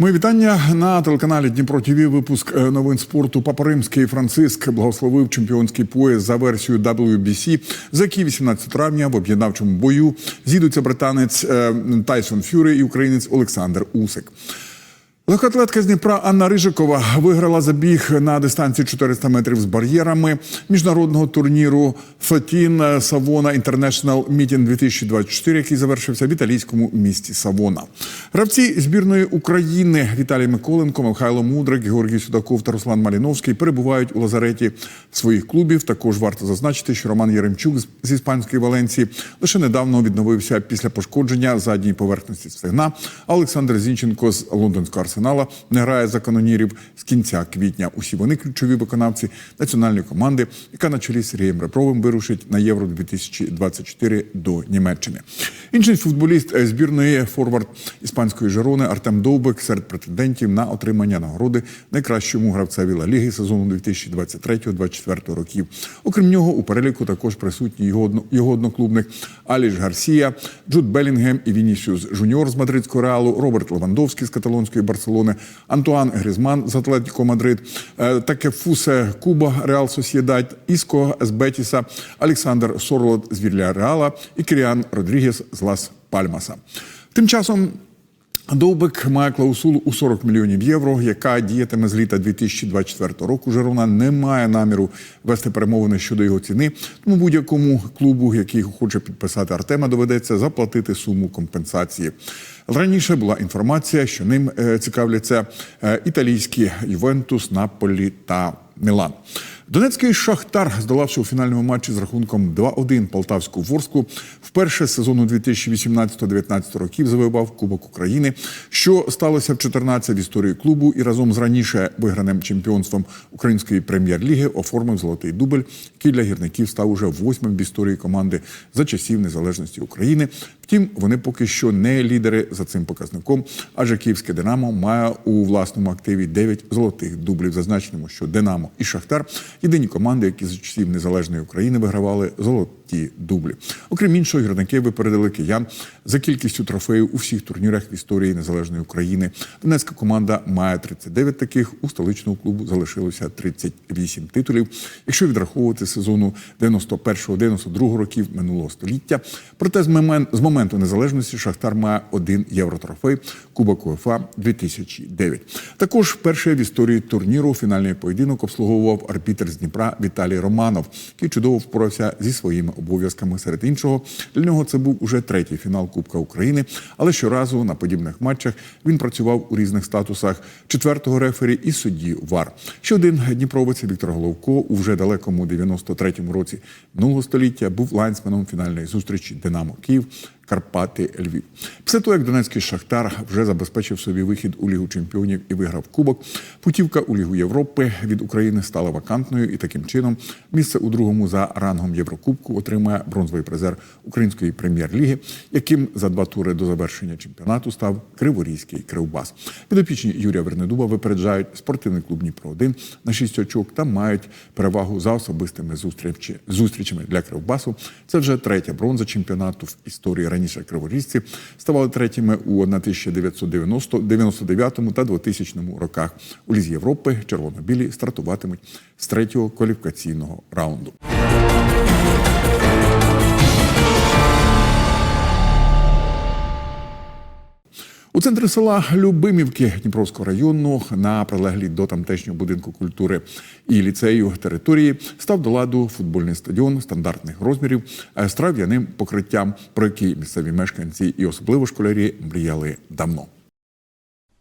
Мої вітання на телеканалі Дніпро ТВ. Випуск е, новин спорту. Папа Римський Франциск благословив чемпіонський пояс за версією WBC, за який 18 травня в об'єднавчому бою зійдуться британець е, Тайсон Фюри і українець Олександр Усик. Легкоатлетка з Дніпра Анна Рижикова виграла забіг на дистанції 400 метрів з бар'єрами міжнародного турніру Фатін Савона Інтернешнл Мітін 2024, який завершився в італійському місті Савона. Гравці збірної України Віталій Миколенко, Михайло Мудрик, Георгій Судаков та Руслан Маліновський перебувають у лазареті своїх клубів. Також варто зазначити, що Роман Яремчук з- іспанської Валенції лише недавно відновився після пошкодження задньої поверхності стегна. Олександр Зінченко з лондонського арсенала не грає за канонірів з кінця квітня. Усі вони ключові виконавці національної команди, яка на чолі з Сергієм Ребровим вирушить на Євро 2024 до Німеччини. Інший футболіст е, збірної форвард іспанської Жерони Артем Довбек серед претендентів на отримання нагороди найкращому гравцеві Ла Ліги сезону 2023-2024 років. Окрім нього, у переліку також присутні його, його одноклубник Аліш Гарсія, Джуд Белінгем і Вінісіус Жуніор з мадридського реалу, Роберт Левандовський з каталонської Барселони, Антуан Грізман з Атлетіко Мадрид, е, Такефусе Куба Реал Сосєдад, Іско з Бетіса, Олександр Сорлот з Вільяреала і Кіріан Родрігес з Лас Пальмаса. Тим часом Довбик має клаусулу у 40 мільйонів євро, яка діятиме з літа 2024 року. Жерона не має наміру вести перемовини щодо його ціни. Тому будь-якому клубу, який хоче підписати Артема, доведеться заплатити суму компенсації. Раніше була інформація, що ним е, цікавляться е, італійські Ювентус, Наполі та Мілан. Донецький Шахтар, здолавши у фінальному матчі з рахунком 2-1 полтавську Ворсклу, вперше з сезону 2018-19 років завоював Кубок України, що сталося в 14 в історії клубу і разом з раніше виграним чемпіонством української прем'єр-ліги оформив золотий дубль, який для гірників став уже восьмим в історії команди за часів незалежності України. Втім, вони поки що не лідери за цим показником, адже київське Динамо має у власному активі 9 золотих дублів. Зазначеному, що Динамо і Шахтар єдині команди, які з часів незалежної України вигравали золоті дублі. Окрім іншого, гірники випередили киян за кількістю трофеїв у всіх турнірах в історії незалежної України. Донецька команда має 39 таких. У столичного клубу залишилося 38 титулів. Якщо відраховувати сезону 91-92 років минулого століття. Проте з з моменту незалежності Шахтар має один євротрофей Кубок УЄФА 2009. Також перший в історії турніру фінальний поєдинок обслуговував арбітр з Дніпра Віталій Романов, який чудово впорався зі своїми обов'язками. Серед іншого для нього це був уже третій фінал Кубка України. Але щоразу на подібних матчах він працював у різних статусах четвертого рефері і судді ВАР. Ще один дніпровець Віктор Головко у вже далекому 93-му році минулого століття був лайнсменом фінальної зустрічі Динамо Київ. Карпати Львів. Після того, як Донецький Шахтар вже забезпечив собі вихід у Лігу чемпіонів і виграв Кубок, путівка у Лігу Європи від України стала вакантною, і таким чином місце у другому за рангом Єврокубку отримає бронзовий призер української прем'єр-ліги, яким за два тури до завершення чемпіонату став Криворізький Кривбас. Підопічні Юрія Вернедуба випереджають спортивний клуб Дніпро 1 на 6 очок та мають перевагу за особистими зустрічами для Кривбасу. Це вже третя бронза чемпіонату в історії. Раніше криворізці ставали третіми у 1999 та 2000 роках. У Лізі Європи червоно-білі стартуватимуть з третього кваліфікаційного раунду. У центрі села Любимівки Дніпровського району на прилеглій до тамтешнього будинку культури і ліцею території став до ладу футбольний стадіон стандартних розмірів з трав'яним покриттям, про який місцеві мешканці і особливо школярі мріяли давно.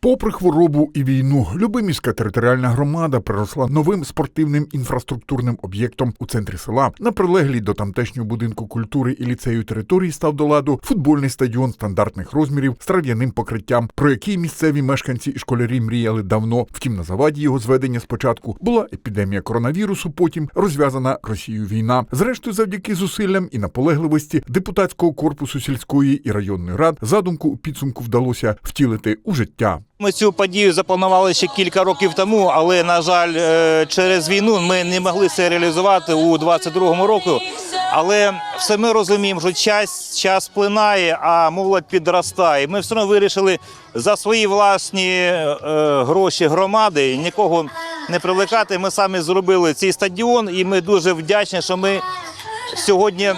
Попри хворобу і війну, Любимівська територіальна громада приросла новим спортивним інфраструктурним об'єктом у центрі села. На прилеглій до тамтешнього будинку культури і ліцею території став до ладу футбольний стадіон стандартних розмірів з трав'яним покриттям, про який місцеві мешканці і школярі мріяли давно. Втім, на заваді його зведення спочатку була епідемія коронавірусу, потім розв'язана Росією війна. Зрештою, завдяки зусиллям і наполегливості депутатського корпусу сільської і районної рад задумку у підсумку вдалося втілити у життя. Ми цю подію запланували ще кілька років тому, але на жаль, е, через війну ми не могли це реалізувати у 22-му року. Але все ми розуміємо, що час, час плинає, а молодь підростає. Ми все одно вирішили за свої власні е, гроші громади нікого не привлекати. Ми самі зробили цей стадіон, і ми дуже вдячні, що ми сьогодні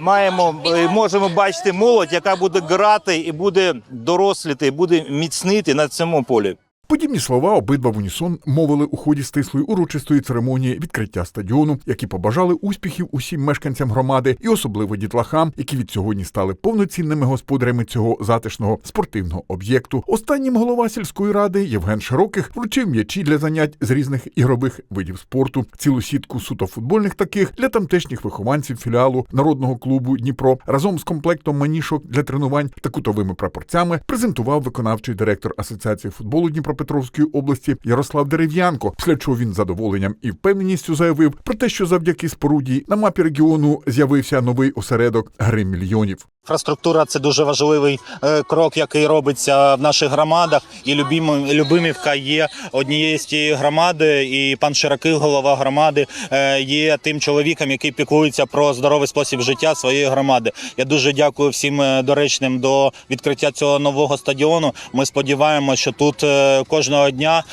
маємо е, можемо бачити молодь, яка буде грати і буде доросліти, і буде міцнити на цьому полі. Подібні слова обидва в унісон мовили у ході стислої урочистої церемонії відкриття стадіону, які побажали успіхів усім мешканцям громади і особливо дітлахам, які від сьогодні стали повноцінними господарями цього затишного спортивного об'єкту. Останнім голова сільської ради Євген Широких вручив м'ячі для занять з різних ігрових видів спорту, цілу сітку суто футбольних таких для тамтешніх вихованців філіалу народного клубу Дніпро разом з комплектом манішок для тренувань та кутовими прапорцями презентував виконавчий директор Асоціації футболу Дніпропетровської області Ярослав Дерев'янко. Після чого він з задоволенням і впевненістю заявив про те, що завдяки споруді на мапі регіону з'явився новий осередок гри мільйонів. Інфраструктура це дуже важливий е, крок, який робиться в наших громадах. І Любимівка є однією з тієї громади. І пан Широкий, голова громади, е, є тим чоловіком, який піклується про здоровий спосіб життя своєї громади. Я дуже дякую всім е, доречним до відкриття цього нового стадіону. Ми сподіваємося, що тут кожного дня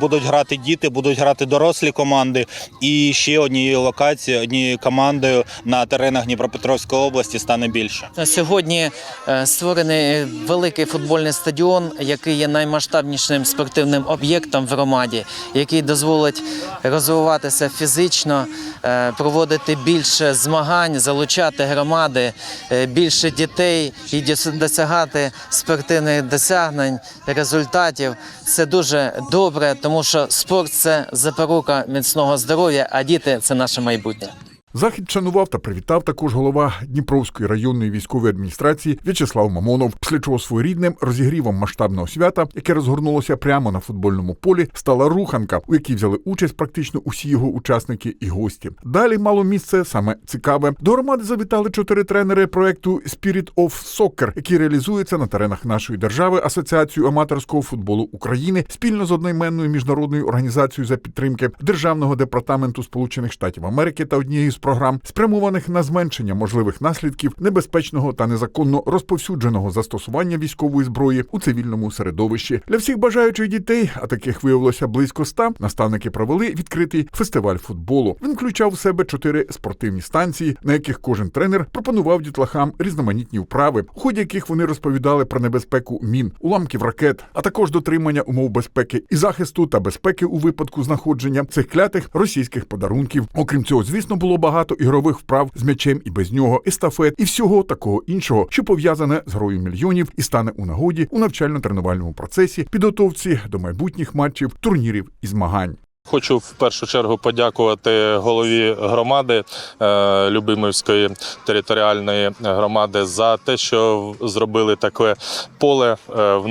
будуть грати діти, будуть грати дорослі команди. І ще однією локацією, однією командою на теренах Дніпропетровської області стане більше. Сьогодні е, створений великий футбольний стадіон, який є наймасштабнішим спортивним об'єктом в громаді, який дозволить розвиватися фізично, е, проводити більше змагань, залучати громади, е, більше дітей і досягати спортивних досягнень, результатів. Це дуже добре, тому що спорт це запорука міцного здоров'я, а діти це наше майбутнє. Захід шанував та привітав також голова Дніпровської районної військової адміністрації В'ячеслав Мамонов, після чого своєрідним розігрівом масштабного свята, яке розгорнулося прямо на футбольному полі, стала руханка, у якій взяли участь практично усі його учасники і гості. Далі мало місце саме цікаве. До громади завітали чотири тренери проекту Spirit of Soccer, який реалізується на теренах нашої держави Асоціацією аматорського футболу України спільно з одноіменною міжнародною організацією за підтримки Державного департаменту Сполучених Штатів Америки та однією з програм, спрямованих на зменшення можливих наслідків небезпечного та незаконно розповсюдженого застосування військової зброї у цивільному середовищі. Для всіх бажаючих дітей, а таких виявилося близько ста, наставники провели відкритий фестиваль футболу. Він включав в себе чотири спортивні станції, на яких кожен тренер пропонував дітлахам різноманітні вправи, у ході яких вони розповідали про небезпеку мін, уламків ракет, а також дотримання умов безпеки і захисту та безпеки у випадку знаходження цих клятих російських подарунків. Окрім цього, звісно, було багато ігрових вправ з м'ячем і без нього, естафет і всього такого іншого, що пов'язане з грою мільйонів і стане у нагоді у навчально-тренувальному процесі, підготовці до майбутніх матчів, турнірів і змагань. Хочу в першу чергу подякувати голові громади е, Любимівської територіальної громади за те, що зробили таке поле, е,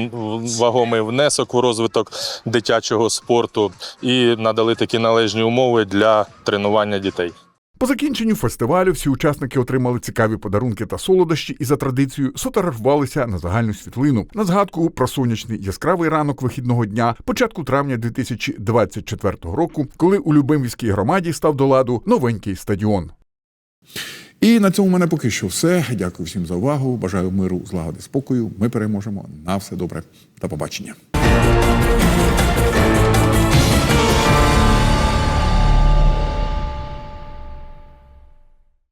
вагомий внесок у розвиток дитячого спорту і надали такі належні умови для тренування дітей. По закінченню фестивалю всі учасники отримали цікаві подарунки та солодощі і за традицією сфотографувалися на загальну світлину на згадку про сонячний яскравий ранок вихідного дня, початку травня 2024 року, коли у Любимівській громаді став до ладу новенький стадіон. І на цьому в мене поки що все. Дякую всім за увагу. Бажаю миру, злагоди, спокою. Ми переможемо. На все добре. До побачення.